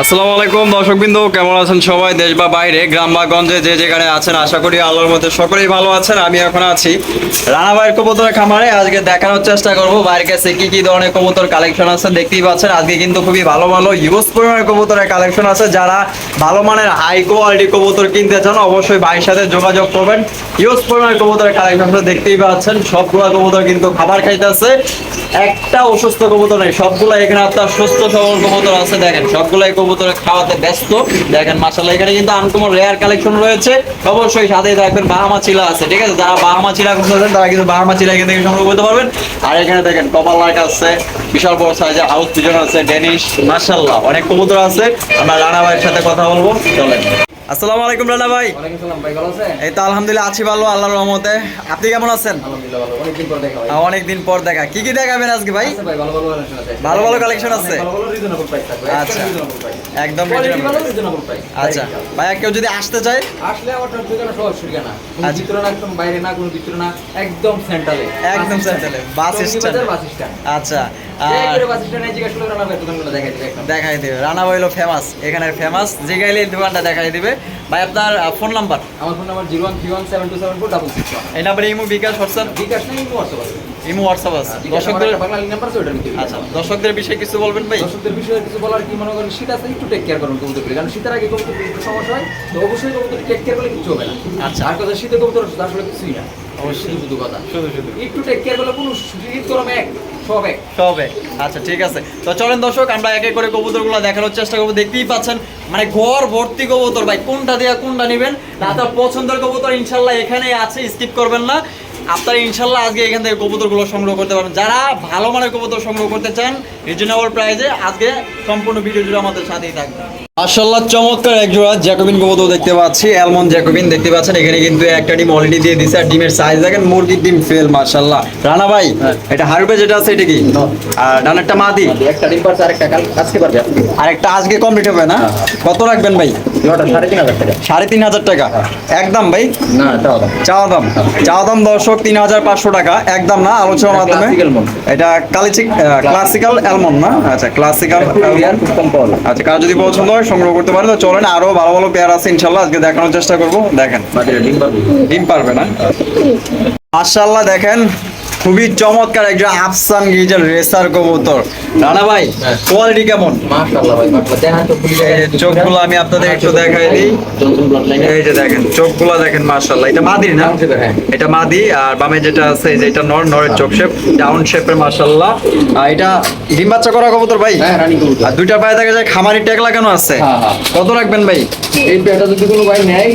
আসসালামু আলাইকুম, দর্শকবৃন্দ, কেমন আছেন সবাই? দেশ বা বাইরে, গ্রাম বা গঞ্জে যে যেখানে আছেন, আশা করি আলোর মধ্যে সকলেই ভালো আছেন। আমি এখন আছি রানাবাইয়ের কবুতরের খামারে। আজকে দেখানোর চেষ্টা করব বাইরের কাছে কি কি ধরনের কবুতর কালেকশন আছে। দেখতেই পাচ্ছেন, আজকে কিন্তু খুবই ভালো ভালো ইউজ পরিমাণের কবুতরের কালেকশন আছে। যারা ভালো মানের হাই কোয়ালিটি কবুতর কিনতে চান, অবশ্যই ভাইয়ের সাথে যোগাযোগ করবেন। ইউজ পরিমাণের কবুতরের কালেকশন দেখতেই পাচ্ছেন, সবগুলো কবুতর কিন্তু খাবার খাইতেছে। একটা অসুস্থ কবুতর নেই সবগুলো এখানে আপনার সুস্থ সবল কবুতর আছে, দেখেন, সবগুলাই কবুতর খাওয়াতে ব্যস্ত। দেখেন মাসাল্লাহ এখানে কিন্তু আনকমন রেয়ার কালেকশন রয়েছে। অবশ্যই সাথেই থাকবেন, বাহামা চিলা আছে, ঠিক আছে? যারা বাহামা চিলা খুঁজতেছেন তারা কিন্তু বাহামা চিলা এখান থেকে সংগ্রহ করতে পারবেন। আর এখানে দেখেন, কপাল লাইট আছে, বিশাল বড় সাইজের হাউস পিজন আছে ডেনিশ মাসাল্লাহ অনেক কবুতর আছে। আমরা রানা ভাইয়ের সাথে কথা বলব, চলেন। আসসালামু আলাইকুম রানা ভাই। ভাই এই তো আলহামদুলিল্লাহ আছি ভালো আল্লাহর রহমতে। আপনি কেমন আছেন? অনেকদিন পর দেখা ভাই। অনেকদিন পর দেখা। কি কি দেখাবেন আজকে ভাই? ভালো ভালো কালেকশন আছে। আচ্ছা। একদম প্রাইস আচ্ছা। ভাইয়া কেউ যদি আসতে চায়? আসলে আমার তার সব ঠিকানা আচ্ছা। ভিতরে না একদম বাইরে না কোনো ভিতরে না একদম সেন্টারে একদম বাস স্ট্যান্ড। বাস স্ট্যান্ড আচ্ছা। রানা ভাই দেখাই দিবে। রানা হইল ফেমাস এখানে ফেমাস যে গাইলে দোকানটা দেখাই দিবে। ভাই আপনার ফোন নাম্বার আমার phone number zero one three one seven two seven four double six এই নাম্বারে ইমো বিকাশ হোয়াটসঅ্যাপ? বিকাশ নেই হোয়াটসঅ্যাপ আছে। ইমো হোয়াটসঅ্যাপ আছে। দর্শকদের একটা বাংলা নাম্বার আছে ওটার আচ্ছা দর্শকদের বিষয়ে কিছু বলবেন ভাই? দর্শকদের বিষয়ে কিছু বলার কি মনে করেন? শীত আছে একটু টেক কেয়ার করুন কবুতর কারণ শীতের আগে কবুতর একটু সমস্যা হয় তো অবশ্যই কবুতর টেক কেয়ার করলে কিছু হবে না। আচ্ছা। আর কথা শীতে কবুতর আসলে কিছুই না। অবশ্যই। শুধু কথা। শুধু শুধু। একটু টেক কেয়ার করলে কোনো শীত গরম এক সব। এক আচ্ছা ঠিক আছে। তো চলেন দর্শক, আমরা এক করে কবুতরগুলো দেখানোর চেষ্টা করব। দেখতেই পাচ্ছেন মানে ঘর ভর্তি কবুতর ভাই। কোনটা দিয়ে, কোনটা নেবেন? আপনার পছন্দের কবুতর ইনশাল্লাহ এখানেই আছে স্কিপ করবেন না। আপনারা ইনশাল্লাহ আজকে এখান থেকে কবুতরগুলো সংগ্রহ করতে পারবেন। যারা ভালো মানের কবুতর সংগ্রহ করতে চান রিজনেবল প্রাইসে আজকে সম্পূর্ণ ভিডিও জুড়ে আমাদের সাথেই থাকবে মাশাল্লাহ চমৎকার এক জোড়া জ্যাকোবিন কবুতর দেখতে পাচ্ছি অ্যালমন্ড জ্যাকোবিন দেখতে পাচ্ছেন। এখানে কিন্তু একটা ডিম অলরেডি দিয়ে দিছে আর ডিমের সাইজ দেখেন মুরগির ডিম ফেল মাশাল্লাহ রানা ভাই এটা হারবে যেটা আছে এটা কি? আর ডানেরটা মাদি? একটা ডিম পারছে আরেকটা কাল আজকে পারবে। আর একটা আজকে কমপ্লিট হবে না? কত রাখবেন ভাই? সাড়ে তিন হাজার টাকা। একদম ভাই? না চাওয়া দাম। চাওয়া দাম। দর্শক তিন হাজার পাঁচশো টাকা। একদম না আলোচনার মাধ্যমে। এটা কালিচিক ক্লাসিক্যাল অ্যালমন্ড না? আচ্ছা ক্লাসিক্যাল আচ্ছা কারও যদি পছন্দ হয় সংগ্রহ করতে পারে। তো চলেন আরও ভালো ভালো পেয়ার আছে ইনশাল্লাহ আজকে দেখানোর চেষ্টা করব। দেখেন। ডিম পারবে। না? মাশাল্লাহ দেখেন। খুবই চমৎকার একজন আফসান গিজার রেসার কবুতর। রানা ভাই হ্যাঁ। কোয়ালিটি কেমন? মাশাআল্লাহ ভাই মাশাআল্লাহ। দেখান তো পুলিশ এই যে চোখগুলো আমি আপনাদের একটু দেখাই দিই। এই যে দেখেন চোখগুলো দেখেন মাশাআল্লাহ। এটা মাদির না? হ্যাঁ। এটা মাদি আর বামে যেটা আছে যে এটা নর নরের চোখ শেপ ডাউন শেপের মাশাআল্লাহ। আর এটা ডিম বাচ্চা করা কবুতর ভাই? হ্যাঁ আর দুইটা পায়ে দেখা যায় খামারি ট্যাগ লাগানো আছে। হ্যাঁ, হ্যাঁ। কত রাখবেন ভাই? এই পেয়ারটা যদি কোনো ভাই নেয়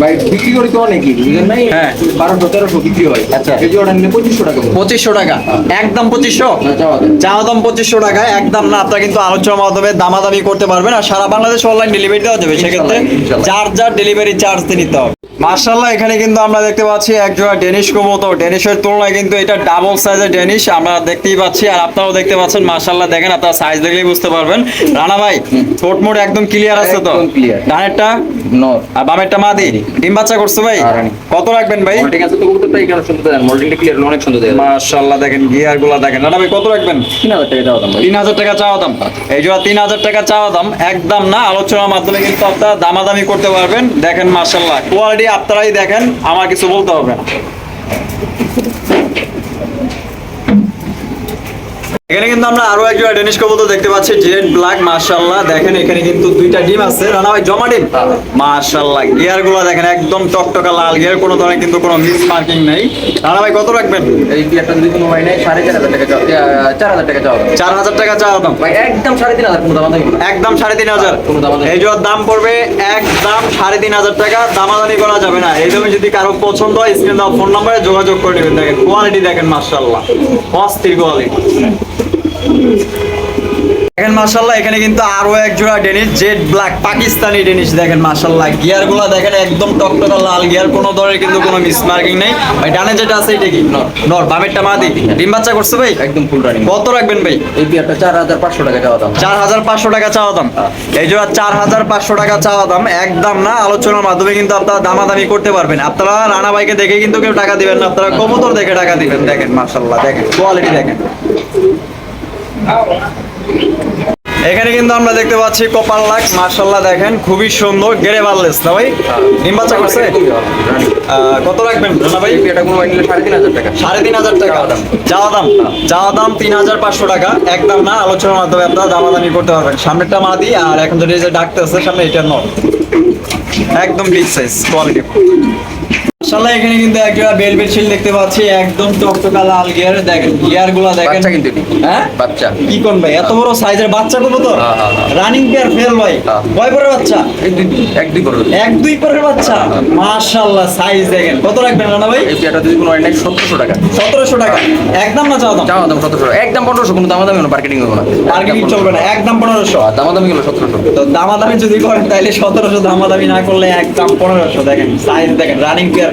ভাই বিক্রি করি তো অনেকই বুঝলেন নাই? হ্যাঁ। বারোশো তেরোশো বিক্রি হয়। আচ্ছা। ওটা নিলে পঁচিশশো। পঁচিশশো টাকা একদম পঁচিশশো চাওয়া দাম। পঁচিশশো টাকা একদম না আপনারা কিন্তু আলোচনার মাধ্যমে দামাদামি করতে পারবেন আর সারা বাংলাদেশ অনলাইন ডেলিভারি দেওয়া যাবে সেক্ষেত্রে। যার যার ডেলিভারি চার্জ নিতে হবে মার্শাল্লাহ এখানে কিন্তু আমরা দেখতে পাচ্ছি এক জোড়া ডেনিশ কবুতর। ডেনিশের তুলনায় কিন্তু এটা ডাবল সাইজের ডেনিশ আমরা দেখতেই পাচ্ছি আর আপনারাও দেখতে পাচ্ছেন মার্শাল্লাহ দেখেন আপনারা সাইজ দেখলেই বুঝতে পারবেন। রানা ভাই ঠোঁট মোট একদম ক্লিয়ার আছে তো? ডানেরটা? নর। আর বামেরটা মাদি? ডিম বাচ্চা করছে ভাই? কত রাখবেন ভাই? মোল্ডিং আছে তো কবুতরটা এখানে সুন্দর দেন মোল্ডিংটা ক্লিয়ার অনেক সুন্দর দেয় মার্শাল্লাহ দেখেন গিয়ারগুলা দেখেন। রানা ভাই কত রাখবেন? তিন হাজার টাকা চাওয়া দাম ভাই। তিন হাজার টাকা চাওয়া দাম। এই জোড়া তিন হাজার টাকা চাওয়া দাম একদম না আলোচনার মাধ্যমে কিন্তু আপনারা দামাদামি করতে পারবেন। দেখেন মার্শাল্লাহ কোয়ালিটি আপনারাই দেখেন আমার কিছু বলতে হবে না। এখানে কিন্তু আমরা আরও এক জোড়া ডেনিশ কবুতর দেখতে পাচ্ছি জেড ব্ল্যাক মার্শাল্লাহ দেখেন এখানে কিন্তু দুইটা ডিম আছে। রানা ভাই জমা ডিম? মার্শাল্লাহ গিয়ারগুলো দেখেন একদম টকটকা লাল গিয়ার কোনো ধরনের কিন্তু কোনো মিস মার্কিং নেই। রানা ভাই কত রাখবেন? এই পেয়ারটা যদি কোনো ভাই চার হাজার টাকা চাওয়া আহ, চার হাজার টাকা চাও দাম চার হাজার টাকা চাওয়া দাম ভাই একদম সাড়ে তিন হাজার কোনো দাম দামি একদম সাড়ে তিন হাজার। কোনো দামাদামি এই জোয়ার দাম পড়বে একদম সাড়ে তিন হাজার টাকা। দামাদামি করা যাবে না। এই জন্য যদি কারও পছন্দ হয় স্ক্রিন দেওয়া ফোন নাম্বারে যোগাযোগ করে নেবেন। দেখেন কোয়ালিটি দেখেন মার্শাল্লাহ অস্থির কোয়ালিটি দেখেন এখানে কিন্তু আরও এক জোড়া denims jet black Pakistani denims. দেখেন মার্শাল্লাহ গিয়ারগুলো দেখেন একদম টকটকা লাল গিয়ার কোনো ধরনের কিন্তু কোনো মিসমার্কিং নেই। ভাই ডানে যেটা আছে এটা কি? নর। নর বামেরটা মাদি ডিম বাচ্চা করছে ভাই? একদম ফুল রানিং কত রাখবেন ভাই? এই পেয়ারটা চার হাজার পাঁচশো টাকা চাওয়া দাম। চার হাজার পাঁচশো টাকা চাওয়া দাম। এই জন্য চার হাজার পাঁচশো টাকা চাওয়া দাম। একদম না আলোচনার মাধ্যমে কিন্তু আপনারা দামাদামি করতে পারবেন। আপনারা রানা ভাইকে দেখে কিন্তু কেউ টাকা দিবেন না আপনারা কবুতর দেখে টাকা দিবেন। দেখেন মার্শাল্লাহ দেখেন কোয়ালিটি দেখেন। এখানে কিন্তু আমরা দেখতে পাচ্ছি কপাল লাখ মার্শাল্লাহ দেখেন খুবই সুন্দর গেড়ে বাড়লেস না ভাই? ডিম বাচ্চা করছে? কত রাখবেন ভাই? এটা কোনো নিলে সাড়ে তিন হাজার টাকা। সাড়ে তিন হাজার টাকা। যাওয়া দাম। যাওয়া দাম তিন হাজার পাঁচশো টাকা। একদম না আলোচনার মাধ্যমে আপনারা দামাদামি করতে পারবেন। সামনেরটা মাদি আর এখন যেটা যে ডাকতে আছে সামনে এটা নট। একদম বিগ সাইজ কোয়ালিটি মাশাআল্লাহ এখানে কিন্তু একটা বেলভেট শিল দেখতে পাচ্ছি একদম টকটকা লাল গিয়ার দেখেন গিয়ারগুলা দেখেন। বাচ্চা কিন্তু হ্যাঁ? বাচ্চা। কি কোন ভাই? এত বড় সাইজের বাচ্চা কত? তো হ্যাঁ, হ্যাঁ, হ্যাঁ। রানিং পেয়ার ফেল ভাই। হ্যাঁ। কয় পরের বাচ্চা? এক দুই এক দুই করবে এক দুই পরের বাচ্চা। মাশাআল্লাহ সাইজ দেখেন। কত রাখবেন রানা ভাই? এই পেয়ারটা যদি কোনো নেয় সতেরোশো টাকা। সতেরোশো টাকা। একদম না চাওয়া দাম? চাওয়া দাম সতেরোশো একদম পনেরোশো কোনো দামাদামি কোনো মার্কেটিং হবে না। মার্কেটিং চলবে না। একদম পনেরোশো। আর দামাদামি গেলো সতেরোশো। তো দামাদামি যদি করেন তাহলে সতেরোশো দামাদামি না করলে একদম পনেরোশো। দেখেন সাইজ দেখেন রানিং পেয়ার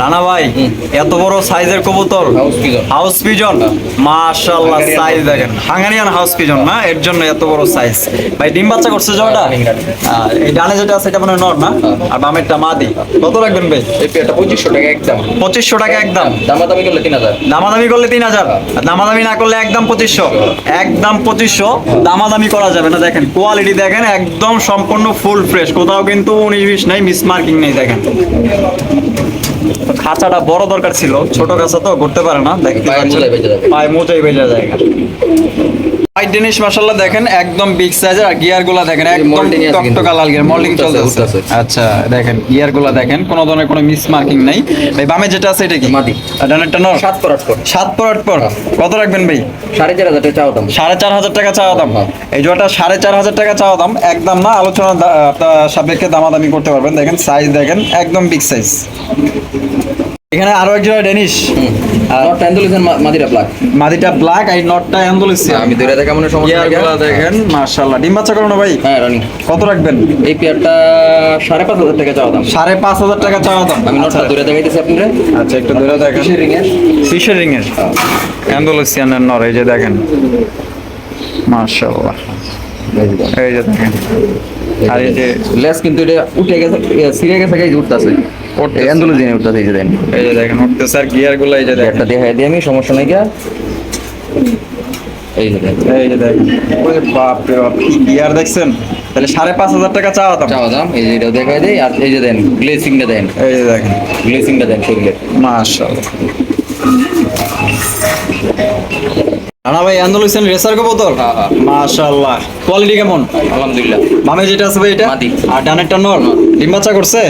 রানা ভাই এত বড় সাইজের কবুতর? হাউস পিজন মাশাআল্লাহ সাইজ দেখেন। হাঙ্গারিয়ান হাউস পিজন না? এর জন্য এত বড় সাইজ ভাই ডিম বাচ্চা করছে জটা হ্যাঁ, এই ডানে যেটা আছে এটা মনে হয় নর না? আর বামেরটা মাদি। কত রাখবেন ভাই? এই পঁচিশশো টাকা একদম। পঁচিশশো টাকা একদম। দামাদামি করলে তিন হাজার। দামাদামি করলে তিন হাজার। আর দামাদামি না করলে একদম পঁচিশশো। একদম পঁচিশশো। দামাদামি করা যাবে না দেখেন। কোয়ালিটি দেখেন একদম সম্পূর্ণ ফুল ফ্রেশ কোথাও কিন্তু উনিশ বিশ নেই মিস মার্কিং নেই দেখেন। খাঁচাটা বড় দরকার ছিল ছোট খাঁচা তো করতে পারে না। দেখতে। পায়ে মোজাই বেজে যায় হোয়াইট ডেনিশ মাশাআল্লাহ দেখেন একদম বিগ সাইজের আর গিয়ারগুলা দেখেন একদম। টকটকা লাল গিয়ার মোল্ডিং চলতেছে। আচ্ছা দেখেন গিয়ারগুলা দেখেন কোনো ধরনের কোনো মিস মার্কিং নাই। ভাই বামে যেটা আছে এটা কি? মাদি। ডানেরটা নর? সাত পর আট পর। সাত পর। আট পর কত রাখবেন ভাই? সাড়ে চার হাজার টাকা চাওয়া দাম। সাড়ে চার হাজার টাকা চাওয়া দাম। হ্যাঁ। এই জোড়াটা সাড়ে চার হাজার টাকা চাওয়া দাম। একদম না আলোচনা আপনার সাপেক্ষে দামাদামি করতে পারবেন। দেখেন সাইজ দেখেন একদম বিগ সাইজ এখানে আরও এক জোড়া ডেনিশ আর নট ট্যান্ডুলিসের মাদিরা মাদিটা ব্ল্যাক আর নটটা অ্যান্ডোলিসিয়া আমি দূরে দেখা মনে সমস্যা নাই গিয়ারগুলো দেখেন মাশাআল্লাহ। ডিম বাচ্চা করো না ভাই? হ্যাঁ রানি কত রাখবেন? এই পেয়ারটা সাড়ে পাঁচ হাজার টাকা চাওয়া দাম। সাড়ে পাঁচ হাজার টাকা চাওয়া দাম। আমি নটটা দূরে দেখাইতেছি আপনারা আচ্ছা একটু ধরে দেখেন। কিসের ring এর? ফিশের রিং এর অ্যান্ডোলিসিয়ানের নর এই যে দেখেন। মাশাআল্লাহ। এই যে দেখেন। আর এই যে লেস কিন্তু এটা উঠে গেছে ছিঁড়ে গেছে গাইজ উঠতেছে। উঠতেছে এই যে দেন এই যে দেখেন উঠতে স্যার গিয়ারগুলো এই যে দেখেন। একটা দেখাই দিই আমি সমস্যা নাই গিয়া এই যে দেন এই যে দেখেন। ওরে বাপ রে বাপ কি গিয়ার দেখছেন? তাহলে সাড়ে পাঁচ হাজার টাকা চাওয়া দাম। চাওয়া দাম এই যে এটা দেখাই দেই আর এই যে দেন গ্লেসিংটা দেন। এই যে দেখেন। গ্লেসিংটা দেন শরীরের মাশাআল্লাহ। রানা ভাই আন্দোলন রেসার হ্যাঁ, হ্যাঁ। মাশাআল্লাহ। কোয়ালিটি কেমন? আলহামদুলিল্লাহ। বামে যেটা আছে ভাই এটা। আর ডানেরটা নর। ডিম বাচ্চা করছে।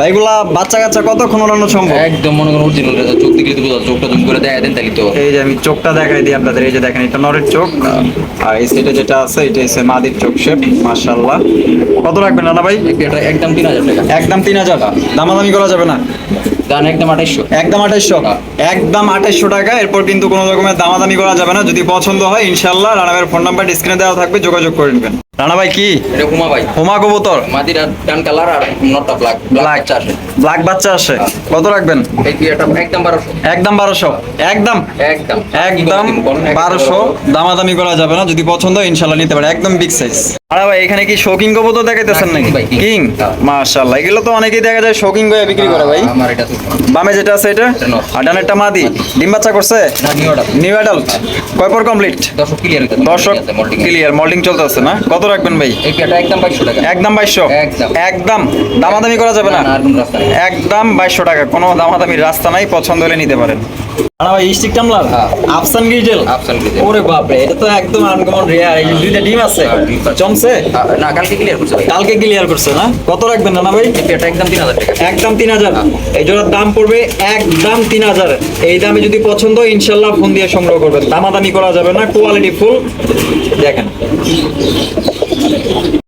ভাইগুলা বাচ্চা কাচ্চা কতক্ষণ ওড়ানো সম্ভব? একদম মনে করেন অরিজিনাল চোখ দিকে তো বোঝা চোখটা জুম করে দেন তাহলে তো। এই যে আমি চোখটা দেখাই দিই আপনাদের এই যে দেখেন এটা নরের চোখ। আর এই যেটা আছে এটা হচ্ছে মাদির চোখ শেপ মাশাআল্লাহ। কত রাখবেন রানা ভাই? পেয়ারটা একদম তিন হাজার টাকা। একদম তিন হাজার। দামাদামি করা যাবে না। দান একদম আঠাইশশো। একদম আঠাইশশো। একদম আঠাইশশো টাকা এরপর কিন্তু কোনো রকমের দামাদামি করা যাবে না। যদি পছন্দ হয় ইনশাল্লাহ রানাবের ফোন নাম্বার স্ক্রিনে দেওয়া থাকবে যোগাযোগ করে নেবেন। রানা ভাই কি? এটা হুমা ভাই। হোমা কবুতর। মাদিরা ডান কালার আর নটটা ব্ল্যাক ব্ল্যাক চাষে ব্ল্যাক বাচ্চা আসে কত রাখবেন? এই পেয়ারটা একদম বারোশো। একদম বারোশো। একদম? একদম। একদম বারোশো। দামাদামি করা যাবে না। যদি পছন্দ হয় ইনশাল্লাহ নিতে পারে। একদম বিগ সাইজ আরে ভাই এখানে কি শৌকিং কবুতর দেখাইতেছেন নাকি। কিং হ্যাঁ। মাশাআল্লাহ। এগুলো তো অনেকেই দেখা যায় শৌকিং করে বিক্রি করে ভাই। আমার এটা বামে যেটা আছে এটা? এটা নর। আর ডানেরটা মাদি। ডিম বাচ্চা করছে? নিউ অ্যাডাল্ট কয় পর কমপ্লিট দর্শক ক্লিয়ার দর্শক ক্লিয়ার মল্টিং চলতেছে না? কত রাখবেন ভাই? এই একদম টাকা। একদম একদম। দামাদামি করা যাবে না? একদম বাইশশো টাকা। কোনো দামাদামির রাস্তা নাই পছন্দ হলে নিতে পারেন। হ্যাঁ। আফসান গ্রিজেল ওরে বাপ এটা তো একদম আনকমন রেয়ার এই দুইটা ডিম আছে। হ্যাঁ, জমছে? না কালকে ক্লিয়ার করছে কালকে ক্লিয়ার করছে না? কত রাখবেন না ভাই? একদম তিন হাজার টাকা। একদম তিন হাজার। এই জোড়ার দাম পড়বে একদম তিন হাজার। এই দামে যদি পছন্দ ইনশাল্লাহ ফোন দিয়ে সংগ্রহ করবেন। দামাদামি করা যাবে না কোয়ালিটি ফুল দেখেন।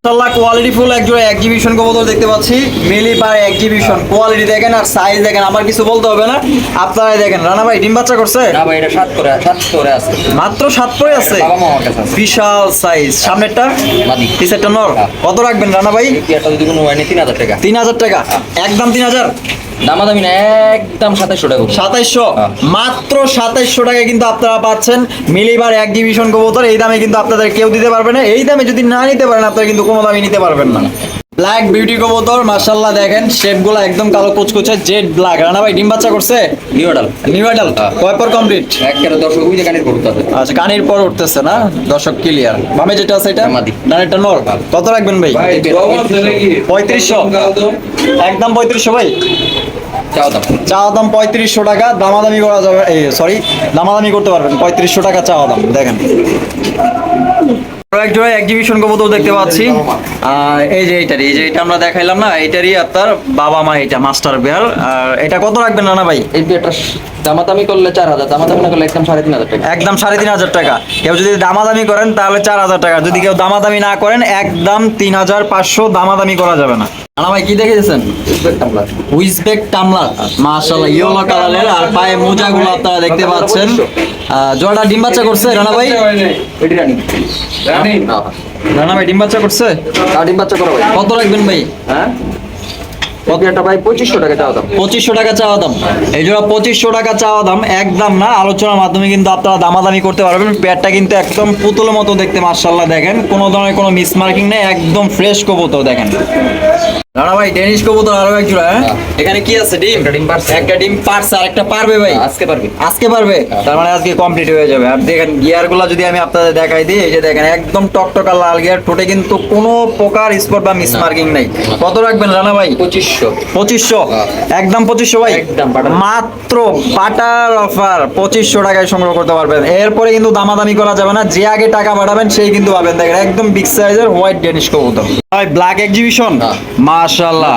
ইনশাল্লাহ কোয়ালিটি ফুল এক জোড়া এক্সিবিশন কবুতর দেখতে পাচ্ছি। মিলি পার এক্সিবিশন কোয়ালিটি দেখেন আর সাইজ দেখেন আমার কিছু বলতে হবে না। আপনারাই দেখেন। রানা ভাই ডিম বাচ্চা করছে? না ভাই এটা করে করে আছে। মাত্র পরে আছে? বাবা মা কাছে আছে। বিশাল সাইজ সামনেরটা? মাদি। পিছেরটা নর। কত রাখবেন রানা ভাই? পেয়ারটা যদি কোনো হয় না তিন হাজার টাকা। তিন হাজার টাকা। একদম তিন হাজার? দামাদামি না একদম সাতাশশো টাকা সাতাইশশো? হ্যাঁ। মাত্র সাতাইশশো টাকায় কিন্তু আপনারা পাচ্ছেন মিলিবার এক ডিভিশন কবুতর। এই দামে কিন্তু আপনাদের কেউ দিতে পারবে না। এই দামে যদি না নিতে পারেন আপনারা কিন্তু কোনো দামে নিতে পারবেন না। ব্ল্যাক বিউটি কবুতর মাশাআল্লাহ দেখেন শেপগুলো একদম কালো কুচকুচে জেড ব্ল্যাক রানা ভাই ডিম বাচ্চা করছে? নিউ অর্ডার নিউ আইডাল কয় পর কমপ্লিট একেবারে দর্শক যে গানের করতে হবে আচ্ছা কানির পর উঠতেছে না? দর্শক ক্লিয়ার বামে যেটা আছে এটা? মাদি। ডানেরটা নর। কত রাখবেন ভাই? পঁয়ত্রিশশো। একদম পঁয়ত্রিশশো ভাই। চাও দাম। চাওয়া দাম পঁয়ত্রিশশো টাকা। দামাদামি করা যাবে সরি দামাদামি করতে পারবেন। পঁয়ত্রিশশো টাকা চাওয়া দাম দেখেন। এক জোড়া এক্সিবিশন কবুতর দেখতে পাচ্ছি। এই যে এইটারই এই যে এটা আমরা দেখাইলাম না এইটারই আপনার বাবা মা এটা মাস্টার বিয়ার আর এটা কত রাখবেন না ভাই? এই বিয়েটা দামাদামি করলে চার হাজার দামাদামি না করলে একদম সাড়ে তিন হাজার টাকা। একদম সাড়ে তিন হাজার টাকা। কেউ যদি দামাদামি করেন তাহলে চার হাজার টাকা। যদি কেউ দামাদামি না করেন একদম তিন হাজার পাঁচশো দামাদামি করা যাবে না। ভাই কি দেখেছেন? উইজবেক টামলার মাশাআল্লাহ ইয়েলো কালারের আর পায়ে মোজাগুলো আপনারা দেখতে পাচ্ছেন। জোড়াটা ডিম বাচ্চা করছে রানা ভাই? রানি। ভাই ডিম বাচ্চা করছে? ডিম বাচ্চা করো ভাই। কত রাখবেন ভাই? হ্যাঁ? পঁচিশশো টাকা চাও দাম। পঁচিশশো টাকা চাওয়া দাম। এই জোড়া পঁচিশশো টাকা চাওয়া দাম একদম না। আলোচনার মাধ্যমে কিন্তু আপনারা দামাদামি করতে পারবেন। প্যাডটা কিন্তু একদম পুতুলের মতো দেখতে মার্শাল্লাহ দেখেন। কোনো ধরনের কোনো মিস মার্কিং নেই একদম ফ্রেশ কবুতর দেখেন। রানা ভাই ডেনিশ কবুতর আরও এক জোড়া হ্যাঁ? এখানে কি আছে ডিম? একটা ডিম পারছে। একটা ডিম পারছে আর একটা পারবে ভাই। আজকে পারবি। আজকে পারবে? তার মানে আজকে কমপ্লিট হয়ে যাবে। আর দেখেন গিয়ারগুলা যদি আমি আপনাদের দেখাই দিই এই যে দেখেন একদম টকটকা লাল গিয়ার ঠোঁটে কিন্তু কোনো প্রকার স্পট বা মিস মার্কিং নাই। কত রাখবেন রানা ভাই? পঁচিশশো। পঁচিশশো? একদম পঁচিশশো ভাই? একদম মাত্র বাটার অফার পঁচিশশো টাকায় সংগ্রহ করতে পারবেন। এরপরে কিন্তু দামাদামি করা যাবে না। যে আগে টাকা পাঠাবেন সেই কিন্তু পাবেন। দেখেন একদম বিগ সাইজের হোয়াইট ডেনিশ কবুতর। ভাই ব্ল্যাক এক্সিবিশন হ্যাঁ। মাশাআল্লাহ।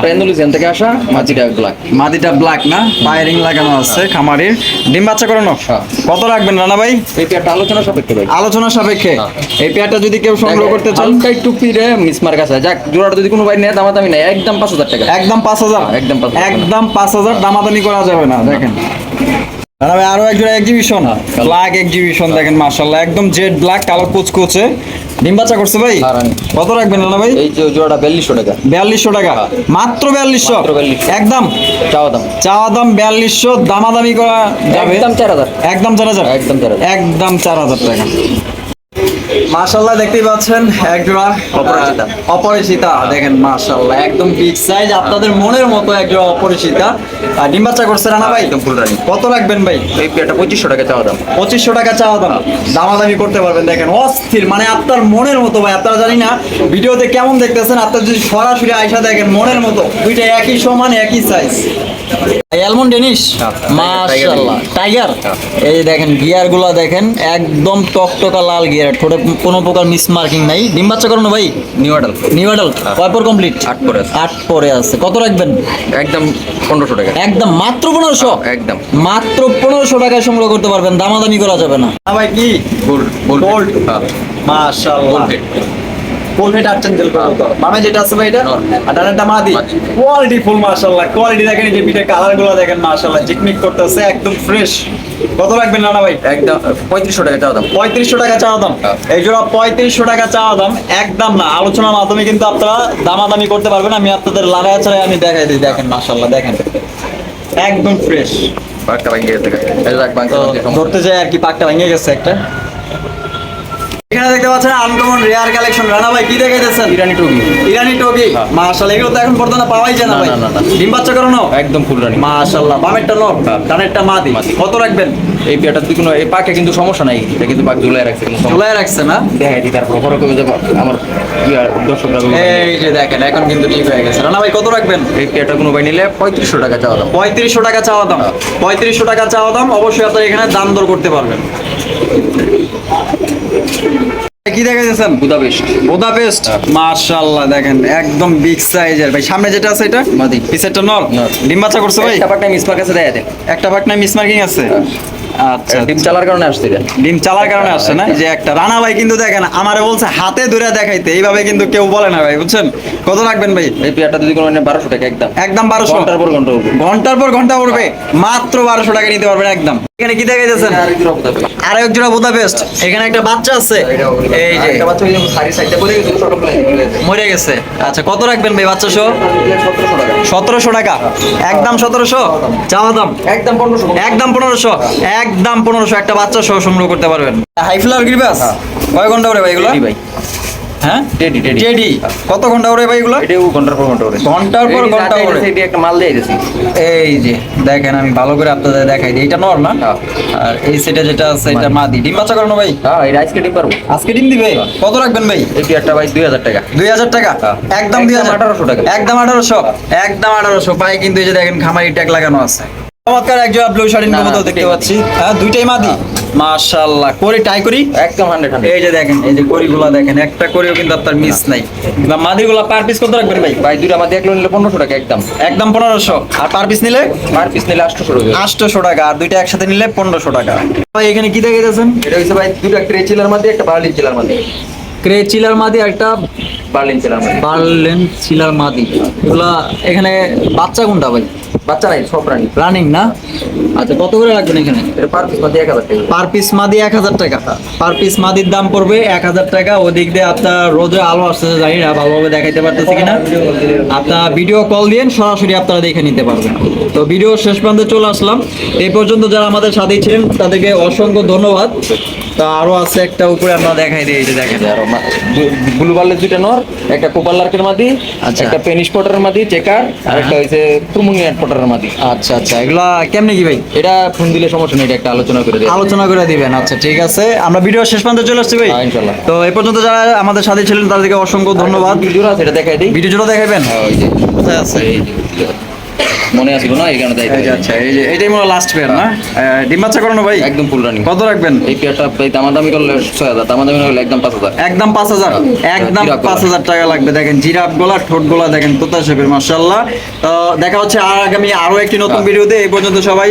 থেকে আসা মাঝিটা ব্ল্যাক মাদিটা ব্ল্যাক না? লাগানো আছে খামারির। ডিম বাচ্চা করানো? হ্যাঁ। কত রাখবেন রানা ভাই? এই পেয়ারটা আলোচনা সাপেক্ষে ভাই। আলোচনা সাপেক্ষে। হ্যাঁ। এই পেয়ারটা যদি কেউ সংগ্রহ করতে চান? হালকা একটু মিসমার্ক আছে। যাক জোড়াটা যদি কোনো ভাই নেয় দামাদামি একদম পাঁচ হাজার টাকা। একদম পাঁচ হাজার? একদম 5,000 একদম পাঁচ হাজার দামাদামি করা যাবে না দেখেন। আরও একজন এক্সিবিশন ব্ল্যাক এক্সিবিশন দেখেন মাশাআল্লাহ একদম জেড ব্ল্যাক কালো কুচকুচে। ডিম বাচ্চা করছে ভাই? হ্যাঁ, কত রাখবেন না ভাই? এই যে জোড়াটা বিয়াল্লিশশো টাকা। বিয়াল্লিশশো টাকা। মাত্র বিয়াল্লিশশো? মাত্র 4200 একদম? চাওয়া দাম। চাওয়া দাম বিয়াল্লিশশো দামাদামি করা যাবে? একদম চার হাজার। একদম চার হাজার? একদম 4000 একদম চার হাজার টাকা। মাশাল্লাহ দেখতেই পাচ্ছেন এক জোড়া অপরিচিতা। অপরিচিতা দেখেন মাশাল্লাহ একদম বিগ সাইজ আপনাদের মনের মতো এক জোড়া অপরিচিতা। আর ডিম বাচ্চা করছে রানা ভাই? একদম ফুল রানি কত রাখবেন ভাই? এই পেয়ারটা পঁচিশশো টাকা চাওয়া দাম। পঁচিশশো টাকা চাওয়া দাম। দামাদামি করতে পারবেন দেখেন অস্থির মানে আপনার মনের মতো ভাই আপনারা জানি না ভিডিওতে কেমন দেখতেছেন আপনার যদি সরাসরি আয়সা দেখেন মনের মতো দুইটা একই সমান একই সাইজ অ্যালমন ডেনিস হ্যাঁ, মাশাআল্লাহ। টাইগার এই দেখেন গিয়ার দেখেন একদম টকটকা লাল গিয়ার ঠোঁটে কোনো প্রকার মিস মার্কিং নাই। ডিম বাচ্চা করানো ভাই? নিউ অর্ডার নিউ অ্যাডাল্ট কয় পর কমপ্লিট আট পরে আছে। আট পরে আছে। কত রাখবেন? একদম পনেরোশো টাকা। একদম মাত্র পনেরোশো? একদম। মাত্র পনেরোশো টাকায় সংগ্রহ করতে পারবেন। দামাদামি করা যাবে না। ভাই কি? গোল্ড। হ্যাঁ আটছেন তেল বামে যেটা আছে ভাই এটা? আর ডানেরটা মাদি। কোয়ালিটি ফুল মাশাআল্লাহ। কোয়ালিটি দেখেন এই যে পিঠে কালারগুলো দেখেন মাশাআল্লাহ। জিকমিক করতেছে একদম ফ্রেশ কত রাখবেন রানা ভাই? একদম পঁয়ত্রিশশো টাকা চাওয়া দাম। পঁয়ত্রিশশো টাকা চাওয়া দাম। হ্যাঁ। এই জোড়া পঁয়ত্রিশশো টাকা চাওয়া দাম। একদম না আলোচনার মাধ্যমে কিন্তু আপনারা দামাদামি করতে পারবেন। আমি আপনাদের লাগায় ছাড়াই আমি দেখাই দিই দেখেন মাশাআল্লাহ দেখেন। একদম ফ্রেশ বাঘটা ভাঙিয়ে গেছে। ধরতে যাই আর কি পাকটা ভেঙে গেছে একটা। এখানে দেখতে পাচ্ছেন আনকমন রেয়ার কালেকশন রানা ভাই কি দেখাইতেছেন? ইরানি টুবি ইরানি টগি মাশাআল্লাহ এগুলো তো এখন বর্তমানে পাওয়াই যায় না ভাই। ডিম বাচ্চা করানো? একদম ফুল রানি। মাশাআল্লাহ বামেরটা নর। হ্যাঁ। ডানেরটা মাদি। কত রাখবেন? এই পেয়ারটার তুই কোনো এই পাকে কিন্তু সমস্যা নাই। এটা কিন্তু পাক ঝুলাই রাখছে ঝুলাই রাখছে না? দেখাই দিই তারপর পরে কবে যাব। আমার দর্শকরা এই যে দেখেন এখন কিন্তু ঠিক হয়ে গেছে। রানা ভাই কত রাখবেন? এই পেয়ারটা কোনো ভাই নিলে পঁয়ত্রিশশো টাকা চাওয়া দাম। পঁয়ত্রিশশো টাকা চাওয়া দাম। হ্যাঁ। পঁয়ত্রিশশো টাকা চাওয়া দাম। অবশ্যই আপনার এখানে দাম দর করতে পারবেন। কি দেখাইতেছেন বুদাপেস্ট। বুদাপেস্ট? হ্যাঁ। মাশাআল্লাহ দেখেন একদম বিগ সাইজের ভাই সামনে যেটা আছে এটা? মাদি। পিছেরটা নর। ডিম বাচ্চা করছে ভাই? একটা পাকটা মিসমার আছে দেয় দেন। একটা পাক নাই মিস মার্কিং আছে আচ্ছা ডিম চালার কারণে আসছে ডিম চালার কারণে আসছে না? যে একটা রানা ভাই কিন্তু দেখেন আমারে বলছে হাতে ধরে দেখাইতে। এইভাবে কিন্তু কেউ বলে না ভাই বুঝছেন? কত রাখবেন ভাই? এই পেয়ারটা যদি কোনো বারোশো টাকা একদম। একদম বারোশো। ঘণ্টার পর ঘণ্টা উঠবে। ঘণ্টার পর ঘণ্টা উঠবে। মাত্র বারোশো টাকা নিতে পারবেন একদম। এখানে কি একটু বুদাপেস্ট আর এক জোড়া বুদাপেস্ট এখানে একটা বাচ্চা আছে। এই যে। মরে গেছে। আচ্ছা কত রাখবেন ভাই বাচ্চা সহ? সতেরোশো টাকা। একদম সতেরোশো? চাওয়া দাম? একদম পনেরোশো। একদম পনেরোশো। একদম পনেরোশো একটা বাচ্চা সহ সংগ্রহ করতে পারবেন। হাই ফ্লাওয়ার গ্রিবাস কয় ঘণ্টা করে ভাই এগুলো? ভাই। হ্যাঁ? Teddy, teddy. টেডি। কত ঘণ্টা ওরে ভাই এগুলো? এটাও ঘণ্টার পর ঘণ্টা করে ঘণ্টার পর এই ঘণ্টা হাতে এটি একটা মাল দিয়ে দিয়েছি এই যে দেখেন আমি ভালো করে আপনাদের দেখাই দিই। এটা নর না? হ্যাঁ। আর এই সেটা যেটা আছে এটা মাদি। ডিম বাচ্চা করানো ভাই? হ্যাঁ এই রাইস কেটে পারব। আজকে ডিম দিবে? কত রাখবেন ভাই? এটি একটা ভাই টাকা। দুই হাজার টাকা? হ্যাঁ। একদম দুই হাজার। একদম 1800 টাকা। একদম আঠারোশো। একদম আঠারোশো। পায়ে কিন্তু এই যে দেখেন খামারি ট্যাগ লাগানো আছে। চমৎকার একজন ব্লু শাড়ির না, না, মতো দেখতে পাচ্ছি। হ্যাঁ দুইটাই মাদি? মাশাআল্লাহ করে টাই করি? একদম হান্ড্রেড হান্ড্রেড এই যে দেখেন এই যে করিগুলা দেখেন একটা করেও কিন্তু আপনার মিস নাই। বা মাদিগুলা পার পিস কত রাখবেন ভাই? ভাই দুইটা আমাদের এক লোন নিলে পনেরোশো টাকা একদম। একদম পনেরোশো। আর পার পিস নিলে? পার পিস নিলে আটশোশো টাকা আটশোশো টাকা আর দুইটা একসাথে নিলে পনেরোশো টাকা। ভাই এখানে কি দেখে গেছেন এটা হচ্ছে ভাই দুটো ক্রে চিলার মধ্যে একটা বার্লিন চিলার মধ্যে ক্রে চিলার মাদি একটা বার্লিন চিলার মধ্যে বার্লেন চিলার মাদি। এগুলা এখানে বাচ্চা কোনটা ভাই? বাচ্চা নাই সব প্রাণী রানিং না? আচ্ছা কত করে রাখবেন এখানে? পার পিস মধ্যে এক হাজার টাকা। পার পিস মাদি এক হাজার টাকা। পার পিস মাদির দাম পড়বে এক হাজার টাকা। ওদিক দিয়ে আপনার রোদে আলো আসতেছে জানি না ভালোভাবে দেখাইতে পারতেছি কিনা। আপনার ভিডিও কল দিয়ে সরাসরি আপনারা দেখে নিতে পারবেন। তো ভিডিও শেষ প্রান্তে চলে আসলাম। এই পর্যন্ত যারা আমাদের সাথেই ছিলেন তাদেরকে অসংখ্য ধন্যবাদ। তা আরও আছে একটা উপরে আমরা দেখাই দিই এই যে দেখেন। আর ব্লু বার্লের দুইটা নর একটা কোপার লার্কের মাদি আচ্ছা। একটা পেনিশ পটারের মাদি চেকার আর একটা হচ্ছে প্রুমুনিয়ার পটারের মাদি। আচ্ছা আচ্ছা এগুলা কেমনে কি ভাই? এটা ফোন দিলে সমস্যা নেই এটা একটা আলোচনা করে দেয় আলোচনা করে দিবেন আচ্ছা ঠিক আছে। আমরা ভিডিও শেষ পর্যন্ত চলে আসছি ভাই? হ্যাঁ, ইনশাল্লাহ। তো এই পর্যন্ত যারা আমাদের সাথে ছিলেন তাদেরকে অসংখ্য ধন্যবাদ। ভিডিও এটা দেখাই দিই। ভিডিও জোড়া দেখাবেন হ্যাঁ, ওই যে। কোথায় আছে? এই মনে আসলো না এখানে তাই এই আচ্ছা এই যে এটাই মনে লাস্ট পেয়ার না? ডিম বাচ্চা করানো ভাই। একদম ফুল রানিং কত রাখবেন? এই পেয়ারটা ভাই দামাদামি করলে ছয় হাজার দামাদামি হলে একদম পাঁচ হাজার। একদম পাঁচ হাজার। একদম পাঁচ হাজার টাকা লাগবে। দেখেন জিরাফ গলা ঠোঁট গলা দেখেন তোতা শেপের মার্শাল্লাহ তো দেখা হচ্ছে আর আগামী আরও একটি নতুন ভিডিওতে। এই পর্যন্ত সবাই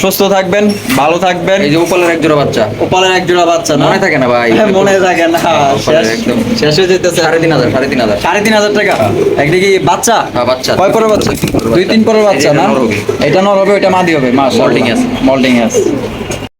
সুস্থ থাকবেন ভালো থাকবেন। এই যে উপলের এক জোড়া বাচ্চা। ওপালের এক জোড়া বাচ্চা মনে থাকে না ভাই? হ্যাঁ, মনে থাকে না। শেষ। একদম। শেষ হয়ে যেতেছে। সাড়ে তিন হাজার সাড়ে তিন হাজার। সাড়ে তিন হাজার টাকা? একটা কি বাচ্চা? হ্যাঁ, বাচ্চা। কয় পরের বাচ্চা? দুই তিন বাচ্চা এটা না। এটা নর হবে ওটা মাদি হবে মাস মল্টিং আছে। মল্টিং আছে